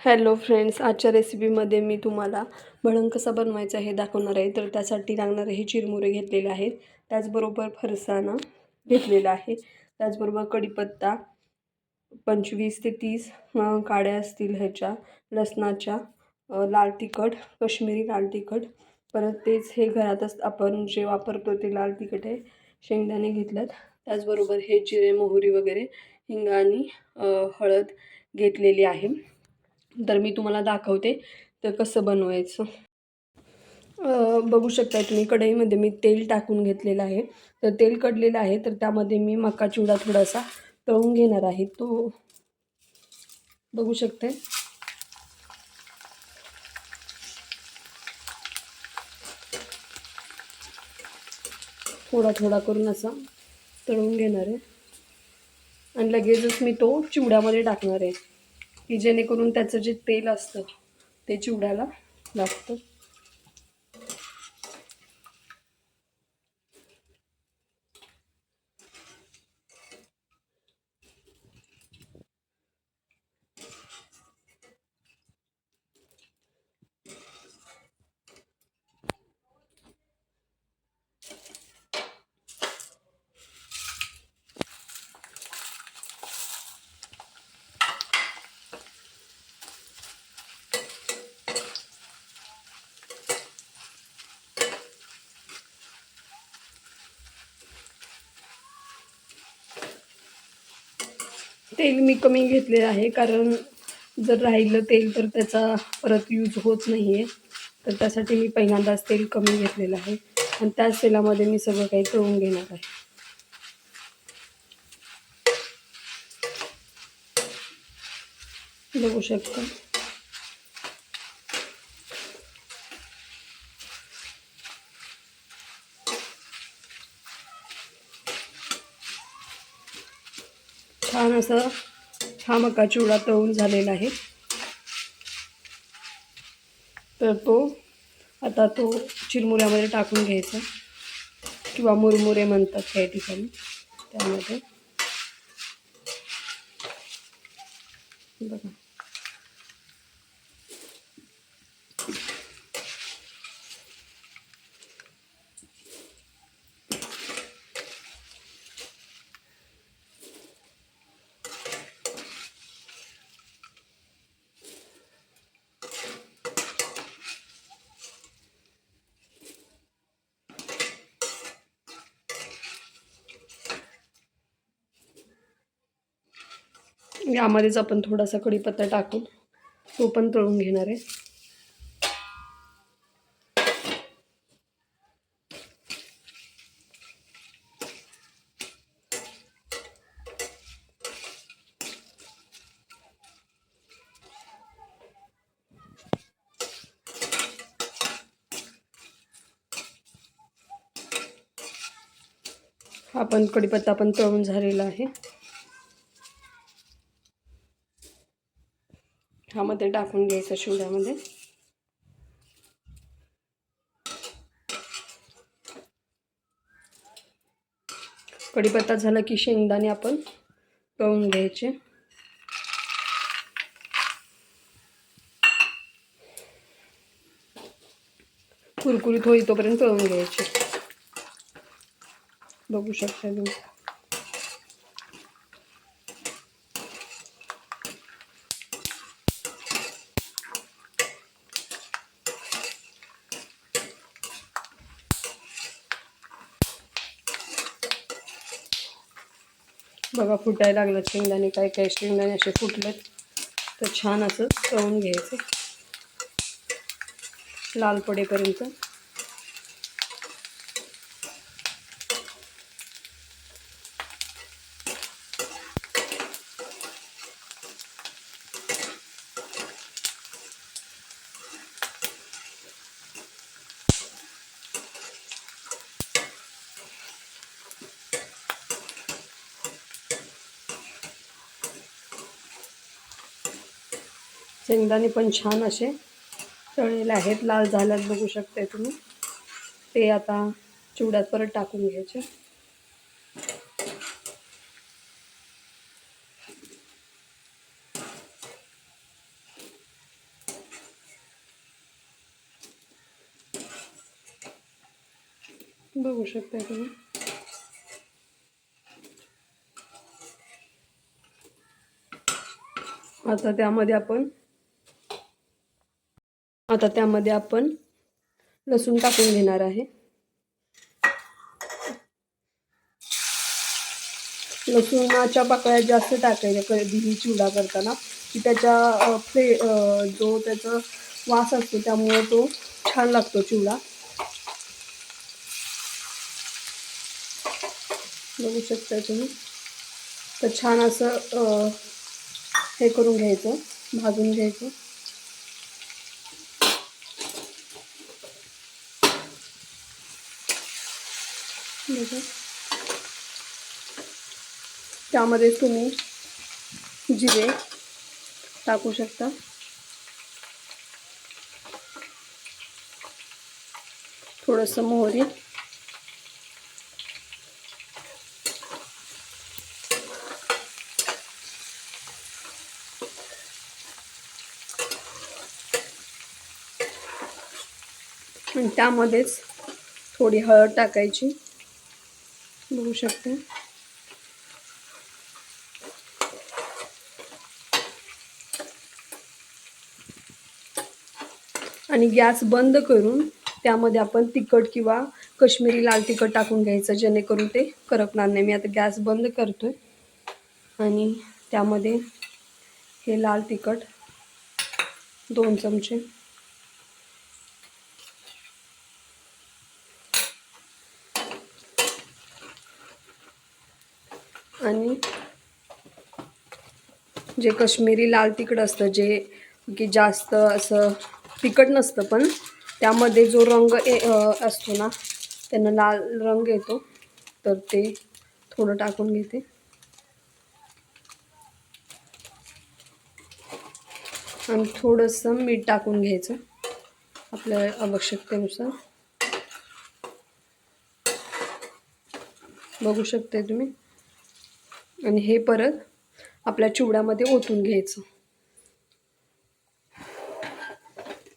Hello friends आजच्या रेसिपीमध्ये मी तुम्हाला भडंग कसा बनवायचा हे दाखवणार आहे. तर त्यासाठी लागणारे हे चिरमुरे घेतलेले आहेत. त्याचबरोबर फरसाणा घेतलेला आहे. त्याचबरोबर कढीपत्ता पंचवीस ते तीस काड्या असतील ह्याच्या लसणाच्या लाल तिखट कश्मीरी लाल तिखट. परत तेच हे घरातच आपण जे वापरतो ते लाल तिखट आहे शेंगदाणे घेतल्यात. त्याचबरोबर हे जिरे मोहरी वगैरे हिंग आणि हळद घेतलेली आहे. तर मी तुम्हाला दाखवते. तर कसं बनवायचं? बघू शकता तुम्ही कढईमध्ये मी तेल टाकून घेतलेलं आहे. तर तेल कडलेलं आहे तर त्यामध्ये मी मका चिवडा थोडासा तळून घेणार आहे. तो बघू शकते थोडा थोडा करून असा तळून घेणार आहे. आणि लगेचच मी तो चिवड्यामध्ये टाकणार आहे. की जेणेकरून त्याचं जे तेल असतं ते चिवड्याला लागतं. तेल मी कमी घेतलेलं आहे कारण जर राहिलं तेल तर त्याचा परत यूज होत नाही आहे तर त्यासाठी मी पहिल्यांदाच तेल कमी घेतलेलं आहे. आणि त्याच तेलामध्ये मी सगळं काही तळून घेणार आहे. बघू शकता छान असं हा मका चिवडा तळून झालेला आहे. तर तो आता तो चिरमुऱ्यामध्ये टाकून घ्यायचा. किंवा मुरमुरे म्हणतात काही ठिकाणी. त्यामध्ये. बघा. यामध्येच आपण थोडासा कढीपत्ता टाकून तो पण तळून घेणार आहे. आपण कढीपत्ता पण तळून झालेला आहे. ह्यामध्ये टाकून घ्यायचं शिवड्यामध्ये. कढीपत्ता झाला की शेंगदाणे आपण तळून घ्यायचे. कुरकुरीत होई तोपर्यंत तळून घ्यायचे. बघू शकता तुम्ही. बघा फुटायला लागलं शेंगदाणे काय काय शेंगदाणे असे फुटलेत. तर छान असं तळून घ्यायचं. लाल पडेपर्यंत. शेंगदाणे पण छान असे तळलेले आहेत. लाल झाल्यात बघू शकते तुम्ही. ते आता चिवड्यात परत टाकून घ्यायचे. बघू शकता तुम्ही. आता त्यामध्ये आपण आता त्यामध्ये आपण लसूण टाकून घेणार आहे. लसूणाच्या पाकळ्या जास्त टाकायच्या कधीही चिवडा करताना. की त्याच्या फ्ले जो त्याचा वास असतो त्यामुळे तो छान लागतो चिवडा. बघू शकता तुम्ही. तर छान असं हे करून घ्यायचं भाजून घ्यायचं. बघा. त्यामध्ये तुम्ही जिरे टाकू शकता. थोडंसं मोहरी. आणि त्यामध्येच थोडी हळद टाकायची. बघू शकते. आणि गॅस बंद करून त्यामध्ये आपण तिखट किंवा कश्मीरी लाल तिखट टाकून घ्यायचं जेणेकरून ते करपणार नाही. मी आता गॅस बंद करतोय. आणि त्यामध्ये हे लाल तिखट दोन चमचे आणि जे कश्मीरी लाल तिखट असतं जे की जास्त असं तिखट नसतं पण त्यामध्ये जो रंग ए असतो ना त्यांना लाल रंग येतो. तर ते थोडं टाकून घेते. आणि थोडंसं मीठ टाकून घ्यायचं आपल्या आवश्यकतेनुसार. बघू शकते तुम्ही? आणि हे परत आपल्या चिवड्यामध्ये ओतून घ्यायचं.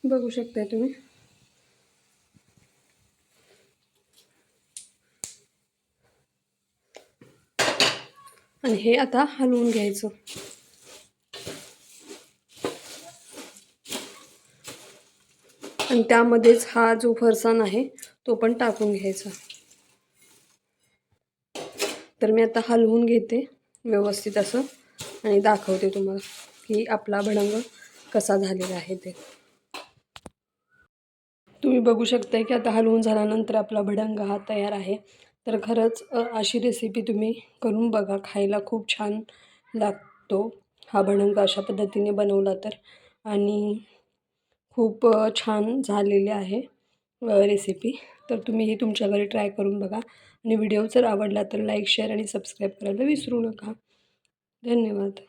बघू शकताय तुम्ही. आणि हे आता हलवून घ्यायचं. आणि त्यामध्येच हा जो फरसाण आहे तो पण टाकून घ्यायचा. तर मी आता हलवून घेते व्यवस्थित असं आणि दाखवते तुम्हाला की आपला भडंग कसा झालेला आहे ते. तुम्ही बघू शकता की आता हलवून झाल्यानंतर आपला भडंग हा तयार आहे. तर खरंच अशी रेसिपी तुम्ही करून बघा. खायला खूप छान लागतो हा भडंग अशा पद्धतीने बनवला तर. आणि खूप छान झालेली आहे रेसिपी तर तुम्ही ही तुमच्या घरी ट्राय करून बघा. आणि व्हिडिओ जर आवडला तर लाईक शेअर आणि सबस्क्राईब करायला विसरू नका. धन्यवाद.